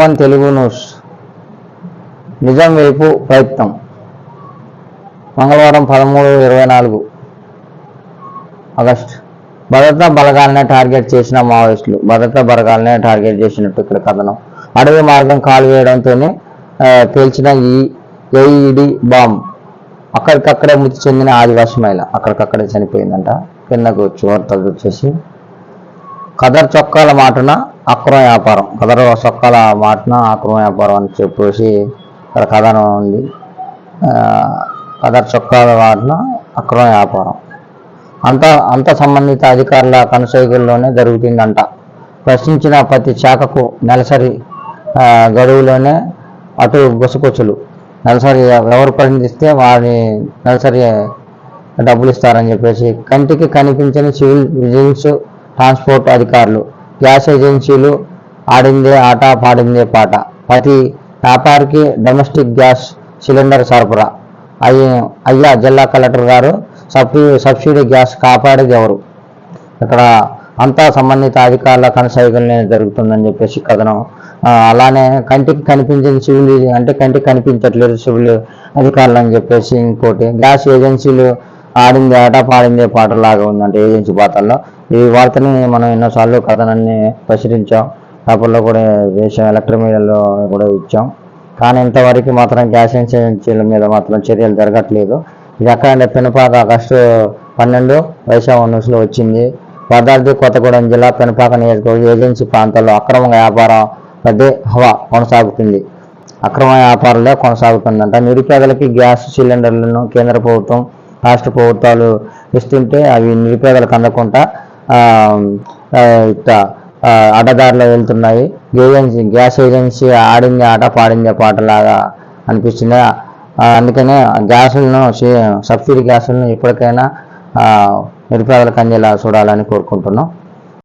One Telugu news నిజం వైపు ప్రయత్నం. మంగళవారం పదమూడు ఇరవై నాలుగు ఆగస్ట్. భద్రతా బలగాలనే టార్గెట్ చేసిన మావోయిస్టులు భద్రతా బలగాలనే టార్గెట్ చేసినట్టు ఇక్కడ కథనం. అడవి మార్గం కాలు వేయడంతోనే పేల్చిన ఈ ఏఈడి బాంబ్ అక్కడికక్కడే మృతి చెందిన ఆదివాసి మహిళ అక్కడికక్కడే చనిపోయిందంట. కిందకు వచ్చి వార్తలు వచ్చేసి కదర్ చొక్కాల మాటన అక్రమ వ్యాపారం కదర్ చొక్కాల మాటన అక్రమ వ్యాపారం అని చెప్పేసి ఇక్కడ కథనం ఉంది. ఆ, కదర్ చొక్కాల మాటన అక్రమ వ్యాపారం అంత అంత సంబంధిత అధికారుల కనుసైగుల్లోనే జరుగుతుందంట. ప్రశ్నించిన ప్రతి శాఖకు నెలసరి గడువులోనే అటు గుసగుసలు నెలసరి ఎవరు ప్రశ్నిస్తే వారిని నెలసరి డబ్బులు ఇస్తారని చెప్పేసి కంటికి కనిపించని సివిల్ విజిలెన్స్ ట్రాన్స్పోర్ట్ అధికారులు గ్యాస్ ఏజెన్సీలు ఆడిందే ఆట పాడిందే పాట. ప్రతి వ్యాపారికి డొమెస్టిక్ గ్యాస్ సిలిండర్ సరఫరా. అయ్యి అయ్యా జిల్లా కలెక్టర్ గారు సబ్సిడీ సబ్సిడీ గ్యాస్ కాపాడేది ఎవరు? ఇక్కడ అంతా సంబంధిత అధికారుల కనసాగులనే జరుగుతుందని చెప్పేసి కథనం. అలానే కంటికి కనిపించని సివిల్ అంటే కంటికి కనిపించట్లేదు సివిల్ అధికారులు అని చెప్పేసి ఇంకోటి. గ్యాస్ ఏజెన్సీలు ఆడింది ఆట పాడిందే పాట లాగా ఉందంటే ఏజెన్సీ పాటల్లో ఈ వార్తని మనం ఎన్నోసార్లు కథనాన్ని ప్రచురించాం. పేపర్లో కూడా వేసాం ఎలక్ట్రిక్ మీడియాలో కూడా ఇచ్చాం. కానీ ఇంతవరకు మాత్రం గ్యాస్ ఏజెన్సీల మీద మాత్రం చర్యలు జరగట్లేదు. ఇది ఎక్కడంటే పెనుపాక ఆగస్టు పన్నెండు వైశాఖ న్యూస్లో వచ్చింది. భద్రాద్రి కొత్తగూడెం జిల్లా పెనుపాక నియోజకవర్గ ఏజెన్సీ ప్రాంతాల్లో అక్రమంగా వ్యాపారం పెద్ద హవా కొనసాగుతుంది. అక్రమ వ్యాపారాలే కొనసాగుతుందంట. నిరుపేదలకి గ్యాస్ సిలిండర్లను కేంద్ర ప్రభుత్వం రాష్ట్ర ప్రభుత్వాలు ఇస్తుంటే అవి నిరుపేదలకు అందకుండా ఆ, వెళ్తున్నాయి. ఏజెన్సీ గ్యాస్ ఏజెన్సీ ఆడింది ఆట పాడిందే పాటలాగా అనిపిస్తుంది. అందుకనే గ్యాసులను సబ్సిడీ గ్యాసులను ఎప్పటికైనా నిరుపేదలకు అందేలా చూడాలని కోరుకుంటున్నాం.